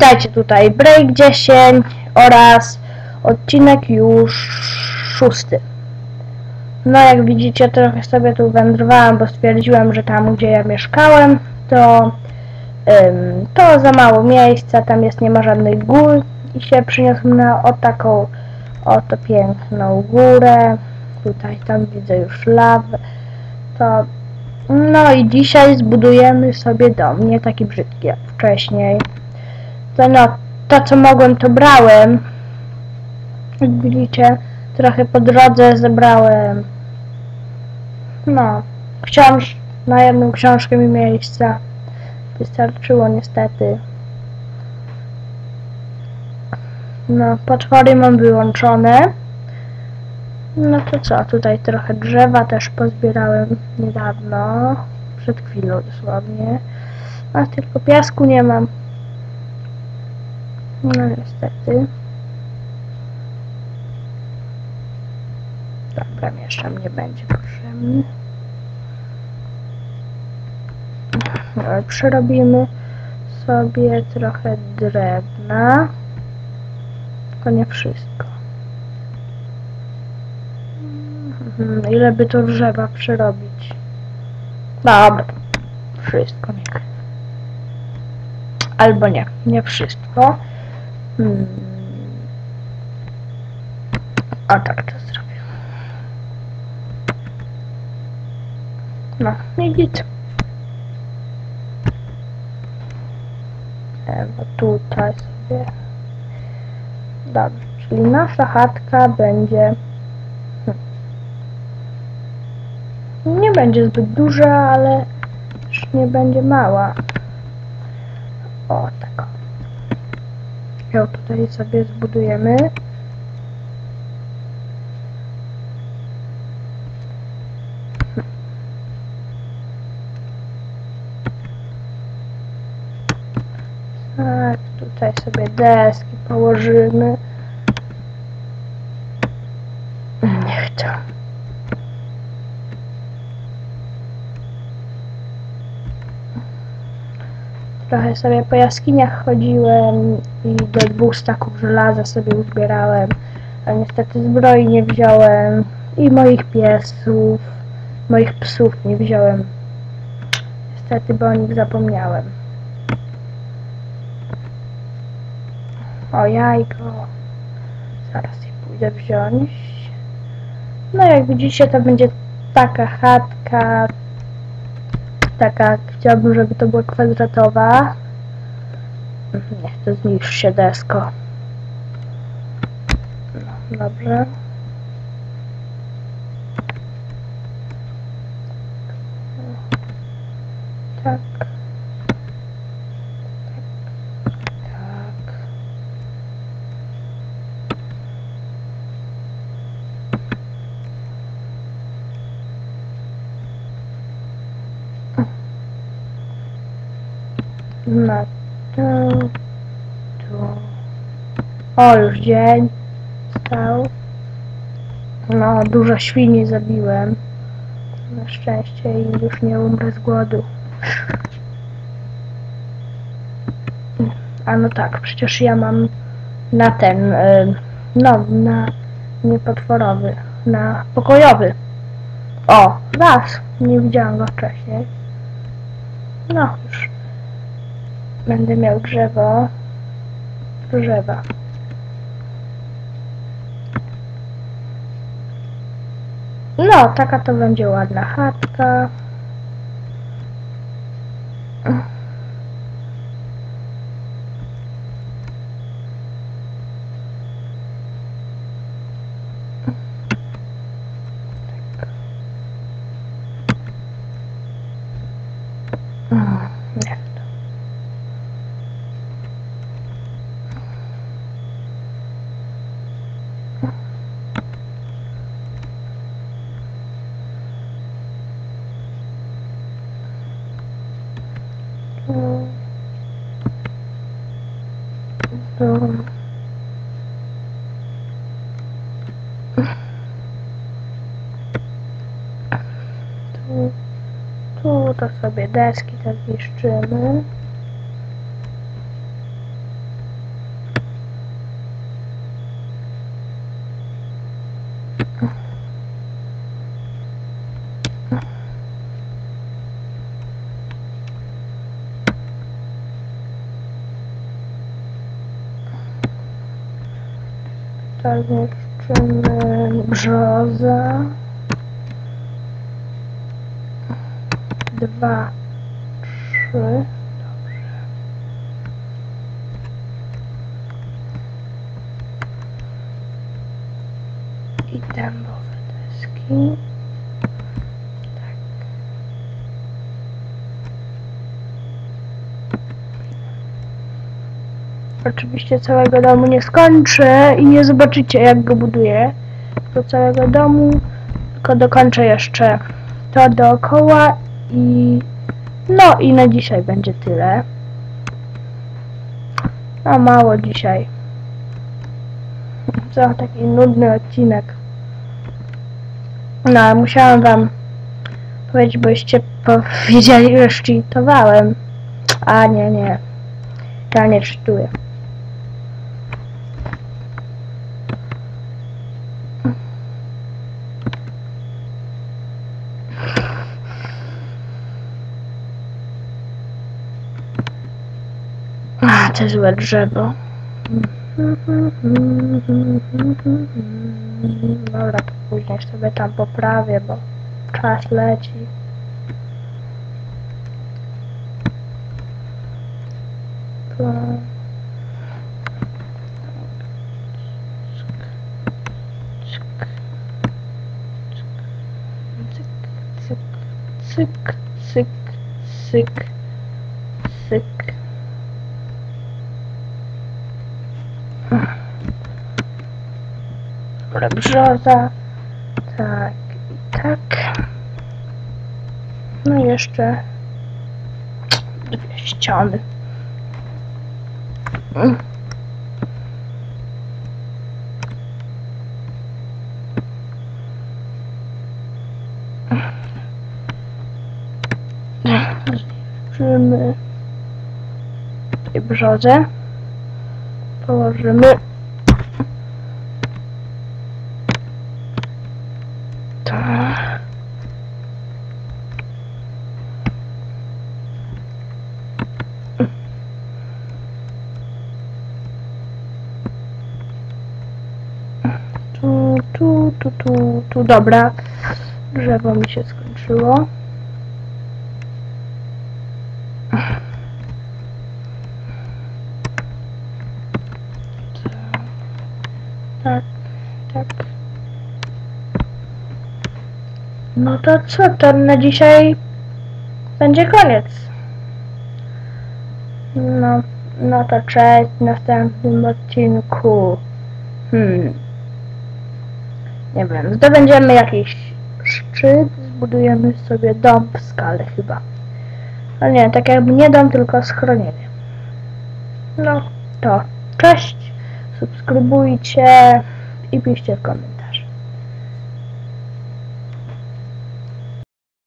Witajcie tutaj, Break 10 oraz odcinek już szósty. No jak widzicie trochę sobie tu wędrowałam, bo stwierdziłam, że tam gdzie ja mieszkałem to, ym, to za mało miejsca, tam jest nie ma żadnych gór i się przyniosłem na o taką oto piękną górę. Tutaj tam widzę już lawę. To no i dzisiaj zbudujemy sobie dom, nie taki brzydki jak wcześniej. To no, to co mogłem to brałem. Jak widzicie, trochę po drodze zebrałem. No, książ na jedną książkę mi miejsca wystarczyło niestety. No, potwory mam wyłączone. No to co, tutaj trochę drzewa też pozbierałem niedawno, przed chwilą dosłownie. A tylko piasku nie mam. No niestety. Dobra, mieszczam nie będzie potrzebny. Przerobimy sobie trochę drewna. Tylko nie wszystko. Mhm, ile by to drzewa przerobić? Dobra. Wszystko niech. Albo nie, nie wszystko. Hmm. A tak to zrobię. No, i git. E, tutaj sobie. Dobrze, czyli nasza chatka będzie nie będzie zbyt duża, ale też nie będzie mała. O, tak. Ją tutaj sobie zbudujemy. Tak, tutaj sobie deski położymy. Niech to. Trochę sobie po jaskiniach chodziłem i do dwóch staków żelaza sobie uzbierałem, ale niestety zbroi nie wziąłem i moich piesów, moich psów nie wziąłem. Niestety, bo o nich zapomniałem. O jajko. Zaraz je pójdę wziąć. No jak widzicie to będzie taka chatka, taka, chciałabym, żeby to była kwadratowa. Niech to zniszczy się desko. Dobrze. Tak. Na to, tu. O, już dzień stał. No, dużo świni zabiłem. Na szczęście i już nie umrę z głodu. A no tak, przecież ja mam na ten, y, no, na nie potworowy, na pokojowy. O, raz, nie widziałam go wcześniej. No, już będę miał drzewo, drzewa. No, taka to będzie ładna chatka. Tu. Tu. To sobie deski tak zniszczymy. Tak, niszczymy brzozę. Dwa, trzy. Dobrze. I dębowe deski. Oczywiście całego domu nie skończę i nie zobaczycie jak go buduję do całego domu, tylko dokończę jeszcze to dookoła i no i na dzisiaj będzie tyle. A mało dzisiaj. Co taki nudny odcinek. No, ale musiałam wam powiedzieć, boście powiedzieli, że szczytowałem. A nie, nie. Ja nie czytuję. To złe drzewo. Dobra, później sobie tam poprawię, bo czas leci. To... Cyk, cyk, cyk, cyk. Dobra, brzoza. Tak i tak. No i jeszcze dwie ściany. Mm. Zniszczymy tutaj brzozę. Położymy Tak. Tu, tu, tu, tu, tu, dobra. Drzewo mi się skończyło. Tak, tak. No to co, to na dzisiaj będzie koniec. No, no to cześć w następnym odcinku. Hmm. Nie wiem, zdobędziemy jakiś szczyt, zbudujemy sobie dom w skale chyba. Ale nie, tak jakby nie dom, tylko schronienie. No, to cześć, subskrybujcie i piszcie w.